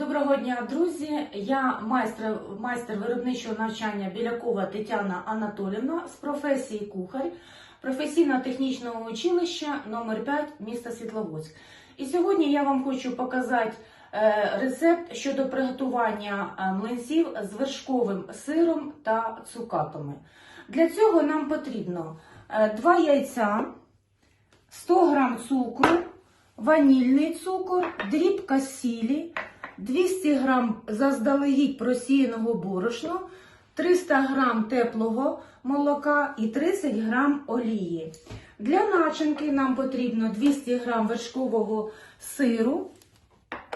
Доброго дня, друзі! Я майстер, майстер виробничого навчання Білякова Тетяна Анатолівна з професії кухар професійно-технічного училища номер 5 міста Світловодськ. І сьогодні я вам хочу показати е, рецепт щодо приготування е, млинців з вершковим сиром та цукатами. Для цього нам потрібно 2 яйця, 100 г цукру, ванільний цукор, дрібка сілі, 200 г заздалегідь просіяного борошна, 300 г теплого молока і 30 г олії. Для начинки нам потрібно 200 г вершкового сиру,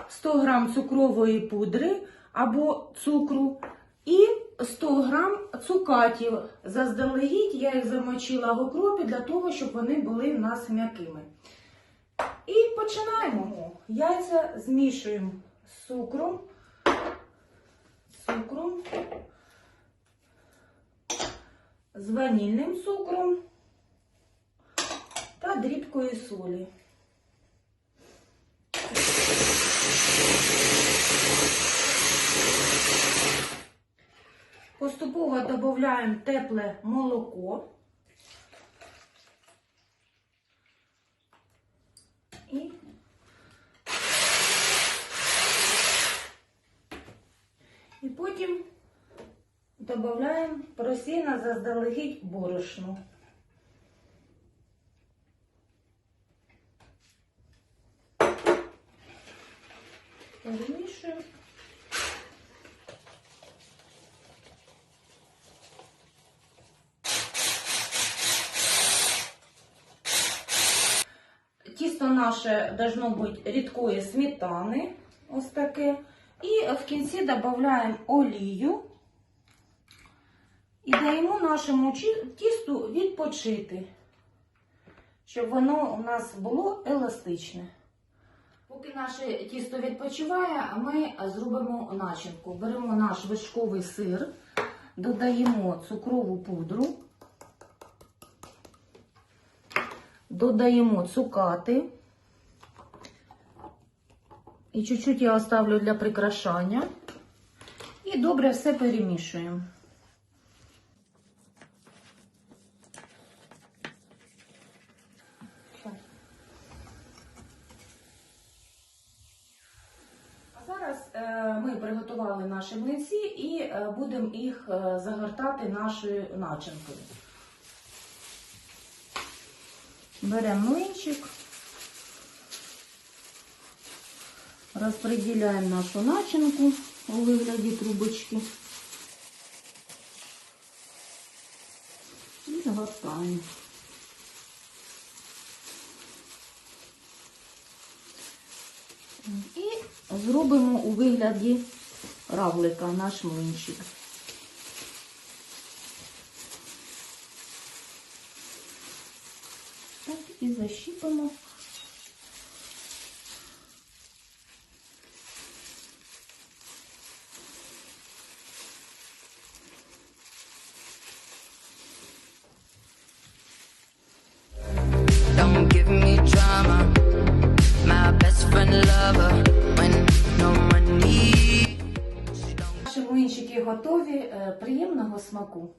100 г цукрової пудри або цукру і 100 г цукатів. Заздалегідь я їх замочила в окропі для того, щоб вони були в нас м'якими. І починаємо. Яйця змішуємо з цукром, з ванільним цукром та дрібкою солі. Поступово додаємо тепле молоко. І потім додаємо просіяно заздалегідь борошно. Перемішуємо. Тісто наше должно бути рідкої сметани, ось таке. І в кінці додаємо олію і даємо нашому тісту відпочити, щоб воно у нас було еластичне. Поки наше тісто відпочиває, ми зробимо начинку. Беремо наш вишковий сир, додаємо цукрову пудру, додаємо цукати. І чуть-чуть я оставлю для прикрашання. І добре все перемішуємо. Зараз е, ми приготували наші млинці і е, будемо їх е, загортати нашою начинкою. Беремо млинчик. Розподіляємо нашу начинку у вигляді трубочки і загортаємо. І зробимо у вигляді равлика наш млинчик. Так, і защіпимо. Give me drama. My best friend lover when no money. Наші млинчики готові. Е, Приємного смаку!